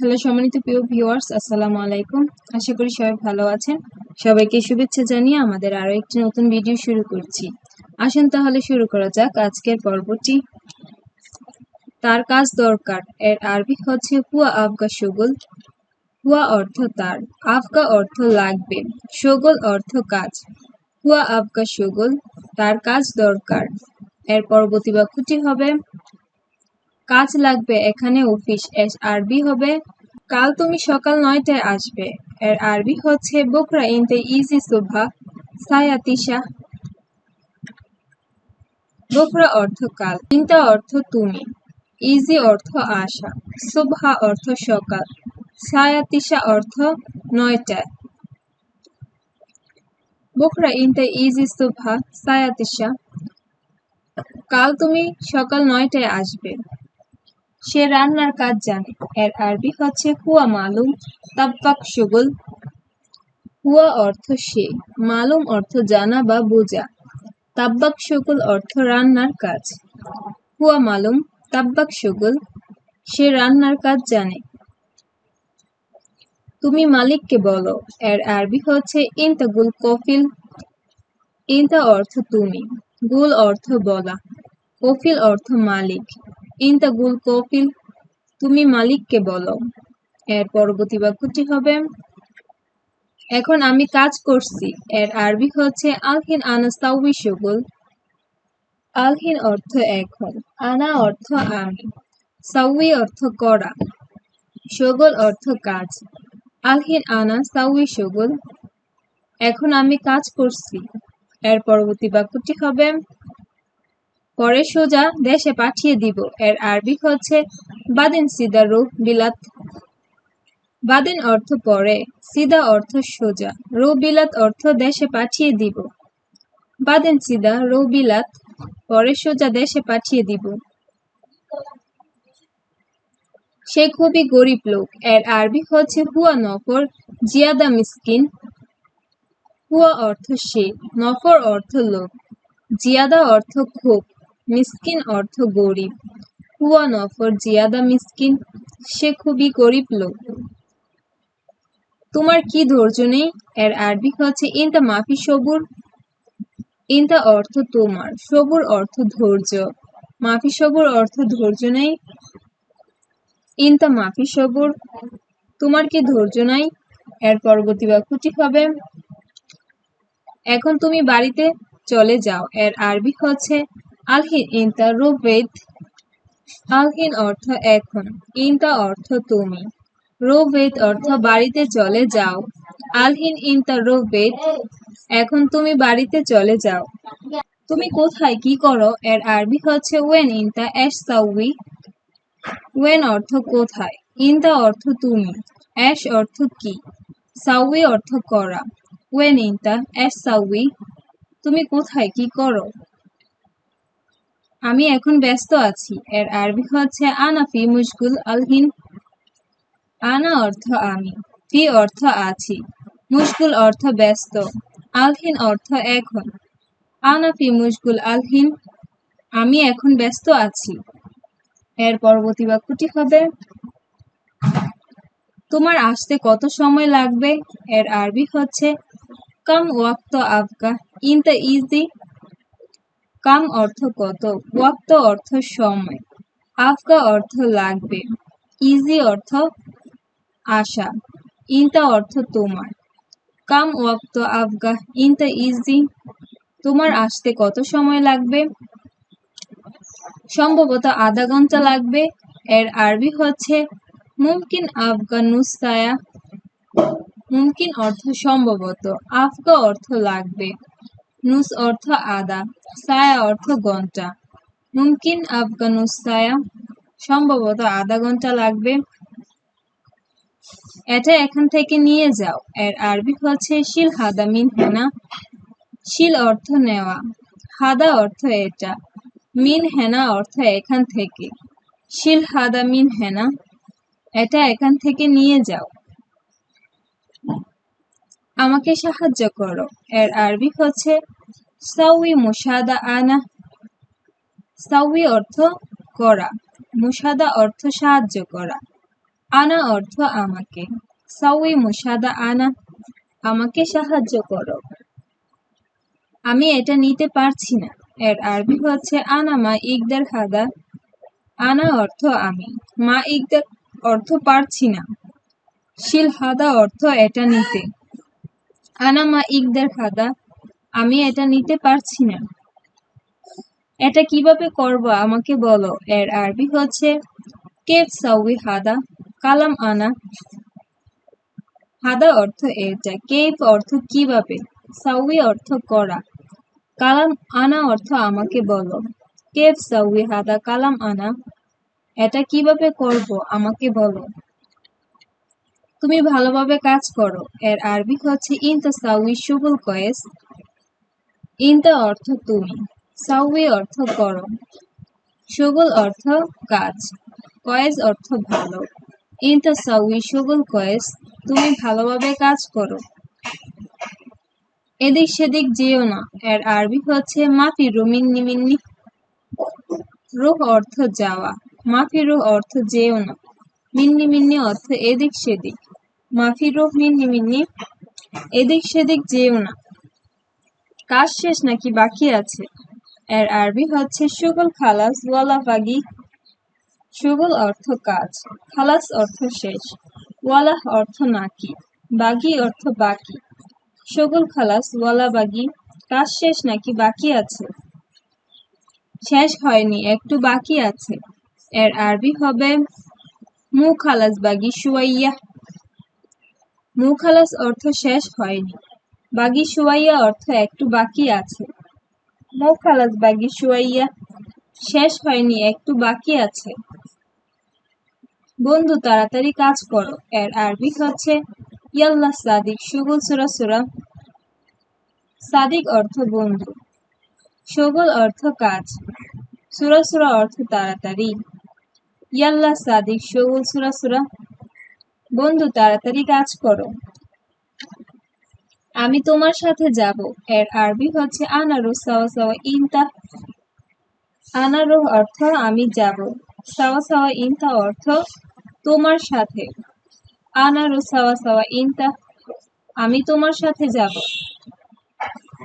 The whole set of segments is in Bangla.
হ্যালো সম্মানিত প্রিয় ভিউয়ার্স আসসালামু আলাইকুম। আশা করি সবাই ভালো আছেন। সবাইকে শুভেচ্ছা জানিয়ে আমাদের আরও একটি নতুন ভিডিও শুরু করছি। আসুন তাহলে শুরু করা যাক আজকের পর্বটি। তার কাজ দরকার। এর আরবি হচ্ছে হুয়া আফগা সুগুল। হুয়া অর্থ তার। আফগা অর্থ লাগবে। সুগুল অর্থ কাজ। হুয়া আফগা সুগুল। তার কাজ দরকার। এর পরবর্তী বাক্যটি হবে কাজ লাগবে এখানে অফিস এর আরবি হবে। কাল তুমি সকাল নয়টায় আসবে। এর আরবি হচ্ছে বোকরা ইনতে ইজি সুভা। সায়াতিশা বোকরা অর্থ কাল ইনতা অর্থ তুমি। ইজি অর্থ আশা সুবহা অর্থ সকাল সায়াতিশা অর্থ নয়টায়। বোকরা ইনতে ইজি সুভা সায়াতিশা কাল তুমি সকাল নয়টায় আসবে। সে রান্নার কাজ জানে। এর আরবি হচ্ছে, হুয়া মালুম তাব্বাক সুগুল হুয়া অর্থ সে, মালুম অর্থ জানা বা বোঝা। তাব্বাক সুগুল অর্থ রান্নার কাজ। হুয়া মালুম তাব্বাক সুগুল সে রান্নার কাজ জানে। তুমি মালিককে বলো, এর আরবি হচ্ছে, ইনতা গুল কফিল। ইনতা অর্থ তুমি, গুল অর্থ বলা। কফিল অর্থ মালিক। গুল কফিল তুমি মালিককে বলো। এর পরবর্তী বাক্যটি হবে, এখন আমি কাজ করছি। এর আরবি হচ্ছে, আলহিন আনাস্তাউবি সুগুল আলহিন অর্থ এখন, আনা অর্থ আমি। সাউই অর্থ করা সুগুল অর্থ কাজ। আলহিন আনা সাউই সুগুল এখন আমি কাজ করছি। এর পরবর্তী বাক্যটি হবে পরে সোজা দেশে পাঠিয়ে দিব। এর আরবি হচ্ছে বাদিন সিদা রু বিলাত। বাদিন অর্থ পরে, সিদা অর্থ সোজা। রু, বিলাত অর্থ দেশে পাঠিয়ে দিব। বাদিন সিদা, রু, বিলাত, পরে সোজা দেশে পাঠিয়ে দিব। সে খুবই গরিব লোক। এর আরবি হচ্ছে হুয়া নফর, জিয়াদা মিসকিন। হুয়া অর্থ সে, নফর অর্থ লোক। জিয়াদা অর্থ খুব। মিসকিন অর্থ গরিব। হুয়া নফর, জিয়াদা মিসকিন, সে খুবই গরিব লোক। তোমার কি ধৈর্য নেই? এর আরবি হচ্ছে, ইনতা মাফি সবুর। ইনতা অর্থ তোমার, সবুর অর্থ ধৈর্য। মাফি সবুর অর্থ ধৈর্য নেই। ইনতা মাফি সবুর, তোমার কি ধৈর্য নাই? এর পরবর্তী বাক্যটি হবে, এখন তুমি বাড়িতে চলে যাও। এর আরবি হচ্ছে আলহিন ইনতা রোবেদ, আলহিন অর্থ এখন, ইনতা অর্থ তুমি। রোবেদ অর্থ বাড়িতে চলে যাও। আলহিন ইনতা রোবেদ, এখন তুমি বাড়িতে চলে যাও। তুমি কোথায় কি করো? এর আরবি হচ্ছে ওয়েন ইনতা এস সাউই ওয়েন অর্থ কোথায়? ইনতা অর্থ তুমি। অ্যাশ অর্থ কি? সাউই অর্থ করা। ওয়েন ইনতা এস সাউই তুমি কোথায় কি করো? আমি এখন ব্যস্ত আছি। এর আরবি হচ্ছে আনা ফি মুশগুল আলহিন। আনা অর্থ আমি, ফি অর্থ আছি। মুশগুল অর্থ ব্যস্ত, আলহিন অর্থ এখন। আনা ফি মুশগুল আলহিন, আমি এখন ব্যস্ত আছি। এর পরবর্তী বাক্যটি হবে, তোমার আসতে কত সময় লাগবে? এর আরবি হচ্ছে, কাম ওয়াক্ত আফগা ইন দ্য ইজি কাম অর্থ কত? ওয়াক্ত অর্থ সময়। আফগা অর্থ লাগবে। ইজি অর্থ আশা। ইনতা অর্থ তোমার। কাম ওয়াক্ত আফগা। ইনতা ইজি। তোমার আসতে কত সময় লাগবে? সম্ভবত আধা ঘণ্টা লাগবে। এর আরবি হচ্ছে মুমকিন আফগা আফগানুস্তায়া মুমকিন অর্থ সম্ভবত। আফগা অর্থ লাগবে। নুস অর্থ আদা, সায়া অর্থ ঘণ্টা। মুমকিন আফগানুস সায়া, সম্ভবত আধা ঘণ্টা লাগবে। এটা এখান থেকে নিয়ে যাও। এর আরবি হচ্ছে শিল হাদা মিন হেনা। শিল অর্থ নেওয়া। হাদা অর্থ এটা। মিন হেনা অর্থ এখান থেকে। শিল হাদা মিন হেনা। এটা এখান থেকে নিয়ে যাও। আমাকে সাহায্য করো। এর আরবি হচ্ছে সাউই মুসাদা আনা সাউই অর্থ করা, মুসাদা অর্থ সাহায্য করা। আনা অর্থ আমাকে। সাউই মুসাদা আনা আমাকে সাহায্য করো। আমি এটা নিতে পারছি না। এর আরবি হচ্ছে আনা মা ইকদার হাদা। আনা অর্থ আমি। মা ইকদার অর্থ পারছি না। শিল হাদা অর্থ এটা নিতে। আনা মা ইকদার হাদা আমি এটা নিতে পারছি না। এটা কীভাবে করব আমাকে বলো। এর আরবি হচ্ছে, কেফ সাউই হাদা কালাম আনা। হাদা অর্থ এটা। কেফ অর্থ কীভাবে? সাউই অর্থ করা। কালাম আনা অর্থ আমাকে বলো। কেফ সাউই হাদা কালাম আনা। এটা কীভাবে করব আমাকে বলো। তুমি ভালোভাবে কাজ করো। এর আরবি হচ্ছে ইনতা সাউই শুগুল কয়েস। ইনতা অর্থ তুমি, সাউই অর্থ করো শুগুল অর্থ কাজ কয়েস অর্থ ভালো। ইনতা সাউই শুগুল কয়েস, তুমি ভালোভাবে কাজ করো। এদিক সেদিক যেও না, এর আরবি হচ্ছে মাফি রুমিন্নি মিন্নি রুহ অর্থ যাওয়া, মাফি রুহ অর্থ যেও না মিন্নি মিন্নি অর্থ এদিক সেদিক। মাফি রুহ মিন্নি মিন্নি। এদিক সেদিক যেও না। কাজ শেষ নাকি বাকি আছে? এর আরবি হচ্ছে সুগল খালাস ওয়ালা বাগি সুগল অর্থ কাজ, খালাস অর্থ শেষ, ওয়ালা অর্থ নাকি, বাগি অর্থ বাকি। সুগল খালাস ওয়ালা বাগি, কাজ শেষ নাকি বাকি আছে? শেষ হয়নি, একটু বাকি আছে। এর আরবি হবে মু খালাস বাগি শুয়াইয়া মু খালাস অর্থ শেষ হয়নি। বাগি শুয়াইয়া অর্থ একটু বাকি আছে। মু খালাস বাগি শুয়াইয়া শেষ হয়নি, একটু বাকি আছে। বন্ধু, তাড়াতাড়ি কাজ করো। এর আরবি হচ্ছে, ইয়াল্লা সাদিক, সুগুল সুরা সুরা। সাদিক অর্থ বন্ধু, সগুল অর্থ কাজ। সুরা সুরা অর্থ তাড়াতাড়ি। ইয়াল্লা সাদিক, সগুল সুরা সুরা। বন্ধু, তাড়াতাড়ি কাজ করো। আমি তোমার সাথে যাব। এর আরবি হচ্ছে আনারু, সাওয়া ইনতা। আনারু অর্থ আমি যাব। সাওয়া ইনতা অর্থ তোমার সাথে। আনারু, সাওয়া সাওয়া ইনতা, আমি তোমার সাথে যাব।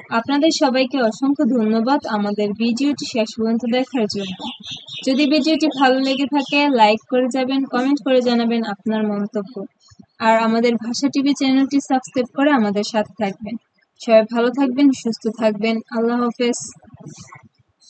আপনাদের সবাইকে অসংখ্য ধন্যবাদ আমাদের ভিডিওটি শেষ পর্যন্ত দেখার জন্য। যদি ভিডিওটি ভালো লেগে থাকে লাইক করে যাবেন কমেন্ট করে জানাবেন আপনার মন্তব্য। আর আমাদের ভাষা টিভি চ্যানেলটি সাবস্ক্রাইব করে আমাদের সাথে থাকবেন। সবাই ভালো থাকবেন, সুস্থ থাকবেন। আল্লাহ হাফেজ।